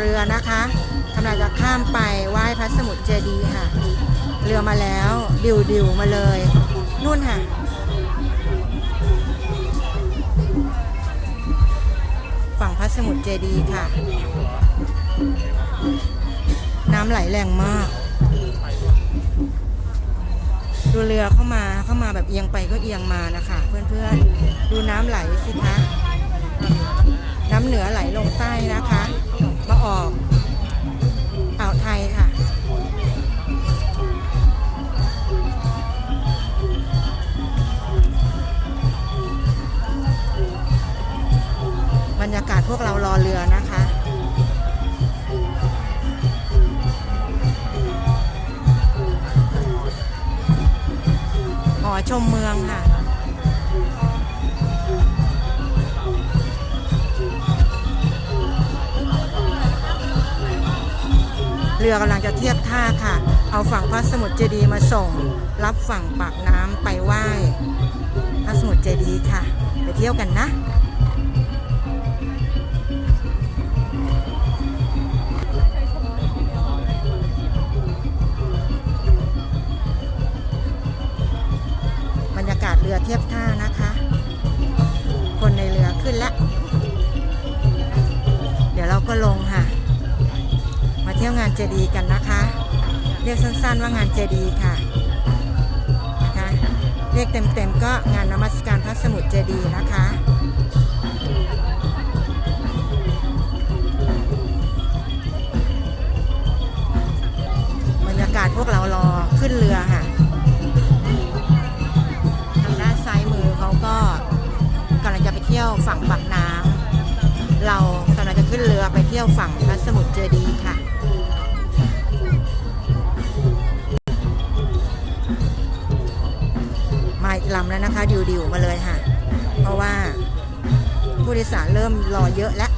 เรือนะคะกำลังจะข้ามไปไหว้พระสมุทรเจดีย์ค่ะ เรือมาแล้วดิวดิวมาเลย นู่นค่ะฝั่งพระสมุทรเจดีย์ค่ะ น้ำไหลแรงมาก ดูเรือเข้ามาเข้ามาแบบเอียงไปก็เอียงมานะคะ เพื่อนๆ ดูน้ำไหลสิคะ น้ำเหนือไหลลงใต้นะคะ ออกอ่าวไทยค่ะ บรรยากาศพวกเรารอเรือนะคะหอชมเมืองค่ะ เรือกำลังจะเทียบท่าค่ะ เอาฝั่งพระสมุทรเจดีมาส่ง รับฝั่งปากน้ำไปไหว้พระสมุทรเจดีค่ะ ไปเที่ยวกันนะบรรยากาศเรือเทียบท่านะคะ คนในเรือขึ้นแล้ว เดี๋ยวเราก็ลง ที่ยวงานเจดีกันนะคะ เรียกสั้นๆว่างานเจดีค่ะนะคะเรียกเต็มๆก็งานนมัสการพระสมุทรเจดีนะคะบรรยากาศพวกเรารอขึ้นเรือค่ะทางด้านซ้ายมือเขาก็กำลังจะไปเที่ยวฝั่งปากน้ำเรากำลังจะขึ้นเรือไปเที่ยวฝั่งพระสมุทรเจดี ลำแล้วนะคะดิวดิวๆมาเลยค่ะ เพราะว่าผู้โดยสารเริ่มรอเยอะแล้ว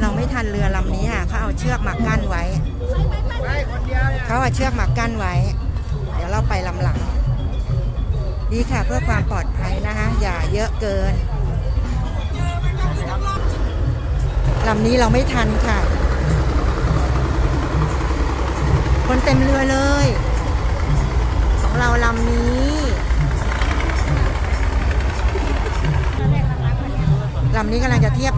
เราไม่ทันเรือลำนี้ค่ะเขาเอาเชือกมากั้นไว้ เขาเอาเชือกมากั้นไว้ ดีค่ะเพื่อความปลอดภัยนะคะ อย่าเยอะเกินลำนี้เราไม่ทันค่ะ คนเต็มเรือเลย ของเราลำนี้ลำนี้กำลังจะเทียบ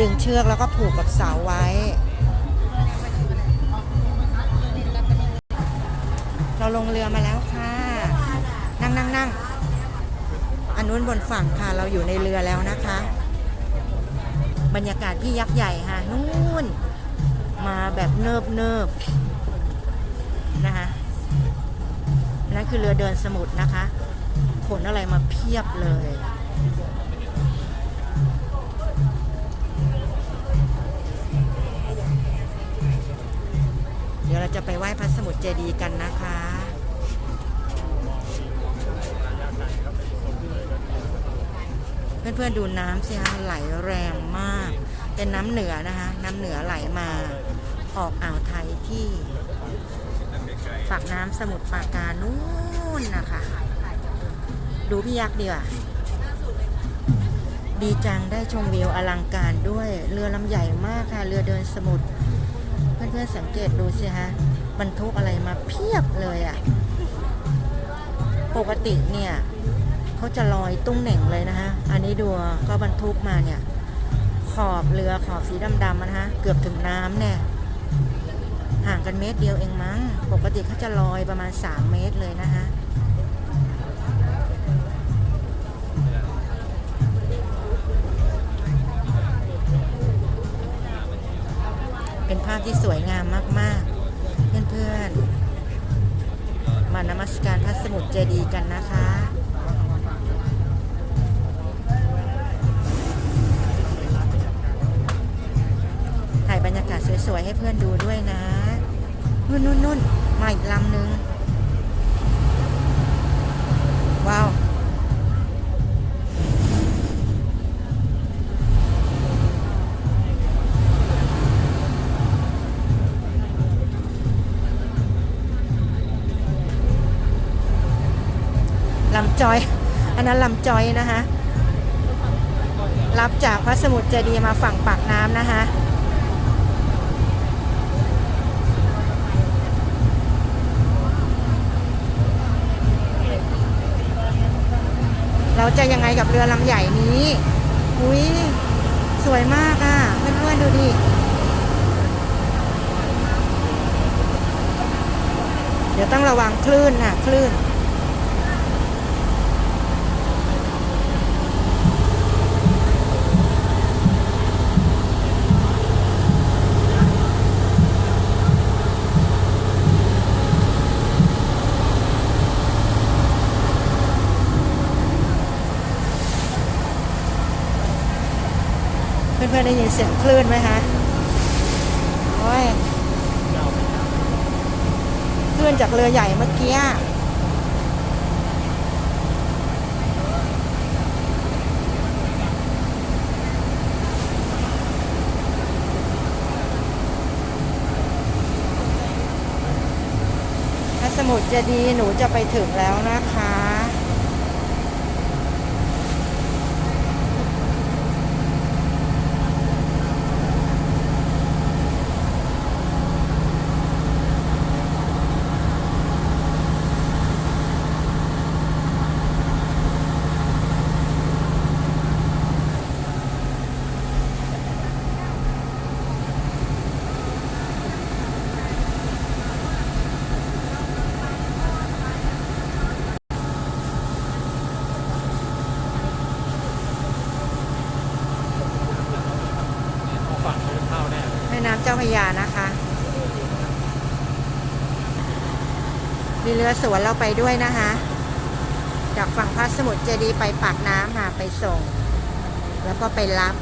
ดึงเชือกแล้วก็ผูกกับเสาไว้ เราลงเรือมาแล้วค่ะ นั่งนั่งนั่งอันนู้นบนฝั่งค่ะ เราอยู่ในเรือแล้วนะคะ บรรยากาศที่ยักษ์ใหญ่ค่ะ นู่น มาแบบเนิบเนิบนะคะนั่นคือเรือเดินสมุทรนะคะ ขนอะไรมาเพียบเลย จะไปไหว้พระสมุทรเจดีย์กันนะคะเพื่อนๆดูน้ำสิคะไหลแรงมาก เป็นน้ำเหนือนะคะ น้ำเหนือไหลมา ออกอ่าวไทยที่ปากน้ำสมุทรปราการนู่นนะคะ ดูพี่ยักษ์ดีกว่าดีจังได้ชมวิวอลังการด้วยเรือลำใหญ่มากค่ะ เรือเดินสมุทรเพื่อนๆสังเกตดูสิฮะ บรรทุกอะไรมาเพียบเลยอะ่ะ ปกติเนี่ยเขาจะลอยตุ้งเหน่งเลยนะฮะ อันนี้ดูก็บรรทุกมาเนี่ย ขอบเรือขอบสีดำๆนะฮะ เกือบถึงน้ำเนี่ย ห่างกันเมตรเดียวเองมั้ง ปกติเขาจะลอยประมาณ 3 เมตรเลยนะฮะเป็นภาพที่สวยงามมาก ๆ เพื่อนๆ มานมัสการพระสมุทรเจดีย์กันนะคะถ่ายบรรยากาศสวยๆ ให้เพื่อนดูด้วยนะ นุ่นนุ่นนุ่นมาอีกลำนึง ลำจอย อันนั้นลำจอยนะคะรับจากพระสมุทรเจดีมาฝั่งปากน้ำนะคะเราจะยังไงกับเรือลำใหญ่นี้ อุ้ยสวยมากอะ เพื่อนๆดูดิ เดี๋ยวต้องระวังคลื่นค่ะคลื่น เพื่อนๆได้ยินเสียงคลื่นไหมคะโอ้ยคลื่นจากเรือใหญ่เมื่อกี้ถ้าสมุดจะดีหนูจะไปถึงแล้วนะคะ ฝั่งนู้นเข้าแน่ แม่น้ำเจ้า พยานะคะมีเรือสวนเราไปด้วยนะคะ จากฝั่งพระสมุทรเจดีไปปากน้ำค่ะไปส่ง แล้วก็ไปรับ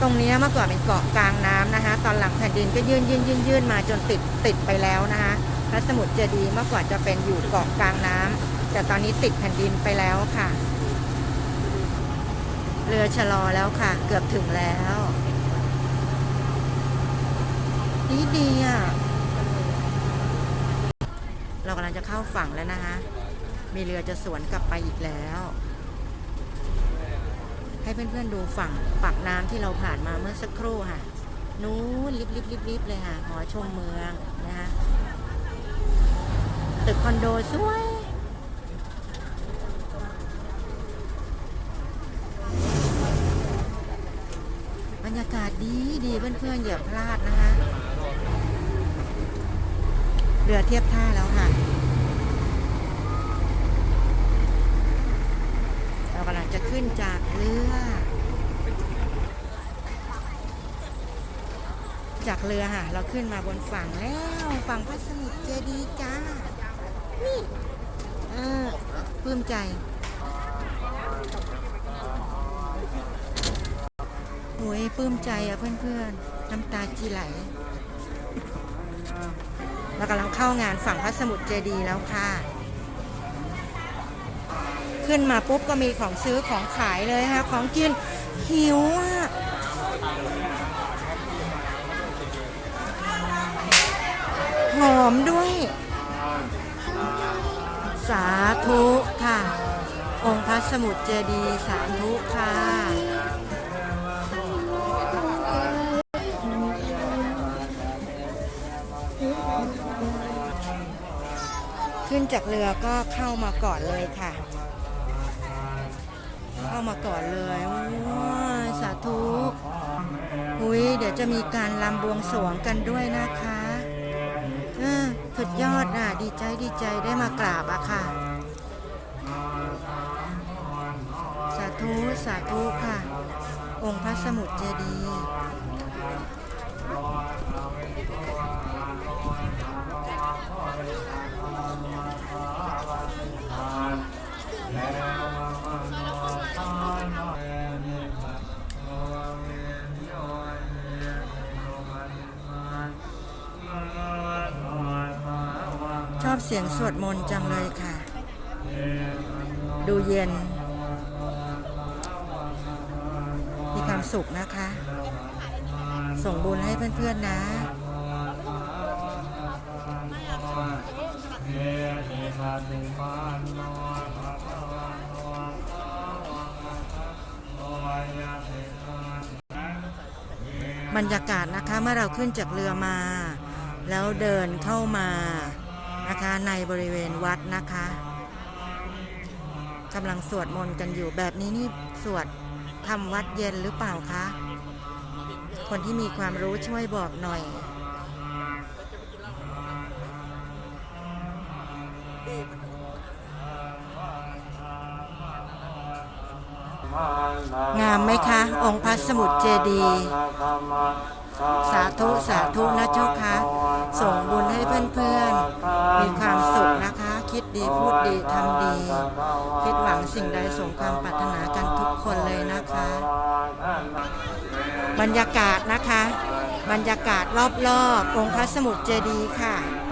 ตรงนี้เมื่อก่อนเป็นเกาะกลางน้ำนะคะ ตอนหลังแผ่นดินก็ยื่นยื่นยื่นยื่นมาจนติดติดไปแล้วนะคะพระสมุทรเจดีย์เมื่อก่อนจะเป็นอยู่เกาะกลางน้ำ แต่ตอนนี้ติดแผ่นดินไปแล้วค่ะ เรือชะลอแล้วค่ะ เกือบถึงแล้วดีดีอะ เรากำลังจะเข้าฝั่งแล้วนะคะ มีเรือจะสวนกลับไปอีกแล้ว ให้เพื่อนๆดูฝั่งปากน้ำที่เราผ่านมาเมื่อสักครู่ค่ะ นู้นลิบลิบลิบลิบเลยค่ะ หอชมเมืองนะคะ ตึกคอนโดสวย บรรยากาศดีดีเพื่อนๆอย่าพลาดนะคะ เรือเทียบท่าแล้วค่ะ เรากำลังจะขึ้นจากเรือ จากเรือค่ะ เราขึ้นมาบนฝั่งแล้ว ฝั่งพระสมุทรเจดีย์จ้า นี่ เออปลื้มใจ โอ้ยปลื้มใจอะเพื่อนๆ น้ำตาจีไหลเรากำลังเข้างานฝั่งพระสมุทรเจดีย์แล้วค่ะ ขึ้นมาปุ๊บก็มีของซื้อของขายเลยค่ะ ของกินหิวอะหอมด้วย สาธุค่ะ องค์พระสมุทรเจดีย์สาธุค่ะ ขึ้นจากเรือก็เข้ามาก่อนเลยค่ะ เข้ามาก่อนเลยว้าสาธุอุ้ยเดี๋ยวจะมีการลำบวงสรวงกันด้วยนะคะสุดยอดอะ ดีใจดีใจได้มากราบอะค่ะ สาธุ สาธุค่ะ องค์พระสมุทรเจดีย์ ชอบเสียงสวดมนต์จังเลยค่ะ ดูเย็น มีความสุขนะคะ ส่งบุญให้เพื่อนๆนะบรรยากาศนะคะเมื่อเราขึ้นจากเรือมา แล้วเดินเข้ามานะคะในบริเวณวัดนะคะกำลังสวดมนต์กันอยู่แบบนี้นี่สวดทำวัดเย็นหรือเปล่าคะ คนที่มีความรู้ช่วยบอกหน่อย งามไหมคะ องค์พระสมุทรเจดีย์สาธุ สาธุนะเจ้าคะ ส่งบุญให้เพื่อนๆ มีความสุขนะคะ คิดดีพูดดีทำดี คิดหวังสิ่งใดสมความปรารถนากันทุกคนเลยนะคะ บรรยากาศนะคะ บรรยากาศรอบๆองค์พระสมุทรเจดีย์ค่ะ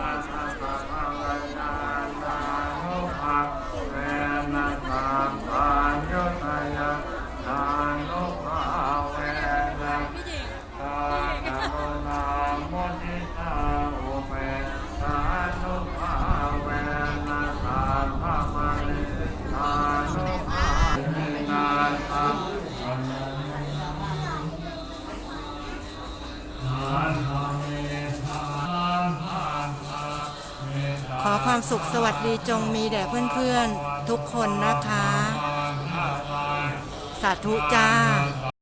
ความสุขสวัสดีจงมีแด่เพื่อนๆ ทุกคนนะคะ สาธุจ้า